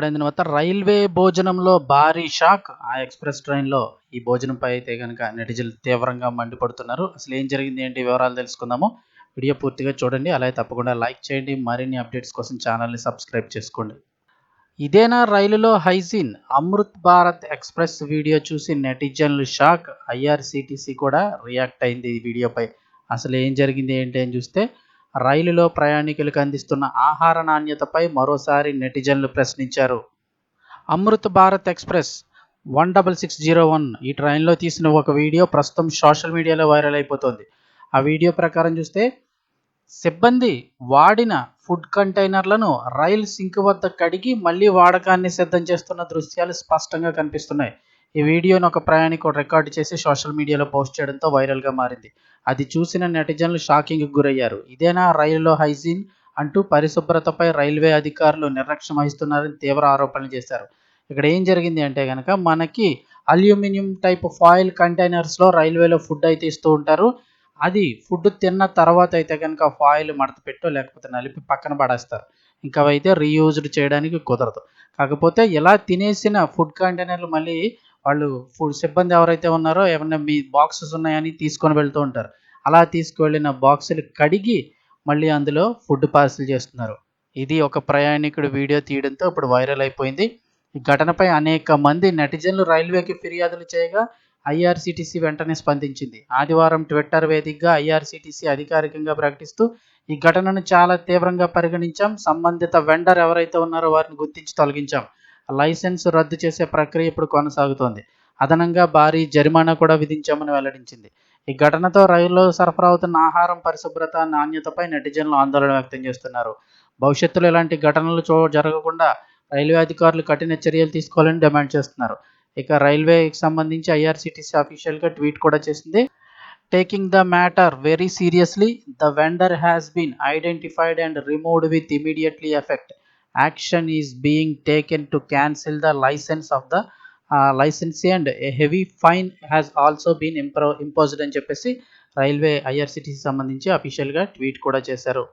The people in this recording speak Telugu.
ఎప్పుడైన తర్వాత రైల్వే భోజనంలో భారీ షాక్ ఆ ఎక్స్‌ప్రెస్ ట్రైన్‌లో ఈ భోజనంపై అయితే కనుక నెటిజన్లు తీవ్రంగా మండిపడుతున్నారు. అసలు ఏం జరిగింది ఏంటి వివరాలు తెలుసుకుందాము. వీడియో పూర్తిగా చూడండి. అలాగే తప్పకుండా లైక్ చేయండి. మరిన్ని అప్డేట్స్ కోసం ఛానల్‌ని సబ్స్క్రైబ్ చేసుకోండి. ఇదేనా రైలులో hygiene Amrit Bharat express video చూసి నెటిజన్లు షాక్ ఐఆర్‌సీటీసీ కూడా రియాక్ట్ అయింది ఈ వీడియోపై. అసలు ఏం జరిగింది ఏంటి అని చూస్తే రైలులో ప్రయాణికులకు అందిస్తున్న ఆహార నాణ్యతపై మరోసారి నెటిజన్లు ప్రశ్నించారు. Amrit Bharat express one double six zero one ఈ ట్రైన్‌లో తీసిన ఒక వీడియో ప్రస్తుతం సోషల్ మీడియాలో వైరల్ అయిపోతుంది ఆ వీడియో ప్రకారం చూస్తే సిబ్బంది వాడిన ఫుడ్ కంటైనర్లను రైల్ సింక్ వద్ద కడిగి మళ్ళీ వాడకాన్ని సిద్ధం చేస్తున్న దృశ్యాలు స్పష్టంగా కనిపిస్తున్నాయి. ఈ వీడియోను ఒక ప్రయాణికుడు రికార్డు చేసి సోషల్ మీడియాలో పోస్ట్ చేయడంతో వైరల్‌గా మారింది. అది చూసిన నెటిజన్లు షాకింగ్‌కి గురయ్యారు. ఇదేనా రైలులో హైజీన్ అంటూ పరిశుభ్రతపై రైల్వే అధికారులు నిర్లక్ష్యం వహిస్తున్నారని తీవ్ర ఆరోపణలు చేశారు. ఇక్కడ ఏం జరిగింది అంటే కనుక మనకి అల్యూమినియం టైప్ ఫాయిల్ కంటైనర్స్‌లో రైల్వేలో ఫుడ్ అయితే ఇస్తూ ఉంటారు. అది ఫుడ్ తిన్న తర్వాత అయితే కనుక ఫాయిల్ మడత పెట్టో లేకపోతే నలిపి పక్కన పడేస్తారు. ఇంకా అయితే రీయూజ్డ్ చేయడానికి కుదరదు. కాకపోతే ఇలా తినేసిన ఫుడ్ కంటైనర్లు మళ్ళీ వాళ్ళు ఫుడ్ సిబ్బంది ఎవరైతే ఉన్నారో ఏమైనా మీ బాక్సెస్ ఉన్నాయని తీసుకొని వెళ్తూ ఉంటారు. అలా తీసుకువెళ్ళిన బాక్సులు కడిగి మళ్ళీ అందులో ఫుడ్ పార్సెల్ చేస్తున్నారు. ఇది ఒక ప్రయాణికుడు వీడియో తీయడంతో ఇప్పుడు వైరల్ అయిపోయింది. ఈ ఘటనపై అనేక మంది నెటిజన్లు రైల్వేకి ఫిర్యాదులు చేయగా ఐఆర్‌సీటీసీ వెంటనే స్పందించింది. ఆదివారం ట్విట్టర్ వేదికగా ఐఆర్‌సీటీసీ అధికారికంగా ప్రకటిస్తూ ఈ ఘటనను చాలా తీవ్రంగా పరిగణించాం. సంబంధిత వెండర్ ఎవరైతే ఉన్నారో వారిని గుర్తించి తొలగించాం. లైసెన్స్ రద్దు చేసే ప్రక్రియ ఇప్పుడు కొనసాగుతోంది. అదనంగా భారీ జరిమానా కూడా విధించామని వెల్లడించింది. ఈ ఘటనతో రైలులో సరఫరా అవుతున్న ఆహారం పరిశుభ్రత, నాణ్యతపై నెటిజన్లు ఆందోళన వ్యక్తం చేస్తున్నారు. భవిష్యత్తులో ఇలాంటి ఘటనలు చో జరగకుండా రైల్వే అధికారులు కఠిన చర్యలు తీసుకోవాలని డిమాండ్ చేస్తున్నారు. ఇక రైల్వేకి సంబంధించి ఐఆర్‌సీటీసీ అఫీషియల్‌గా ట్వీట్ కూడా చేసింది. Taking the matter very seriously the vendor has been identified and removed with immediate effect. Action is being taken to cancel the licence of the licence and heavy fine has also been ఇంప్రో imposed అని చెప్పేసి రైల్వే ఐఆర్‌సీటీసీ సంబంధించి అఫీషియల్‌గా ట్వీట్ కూడా చేశారు.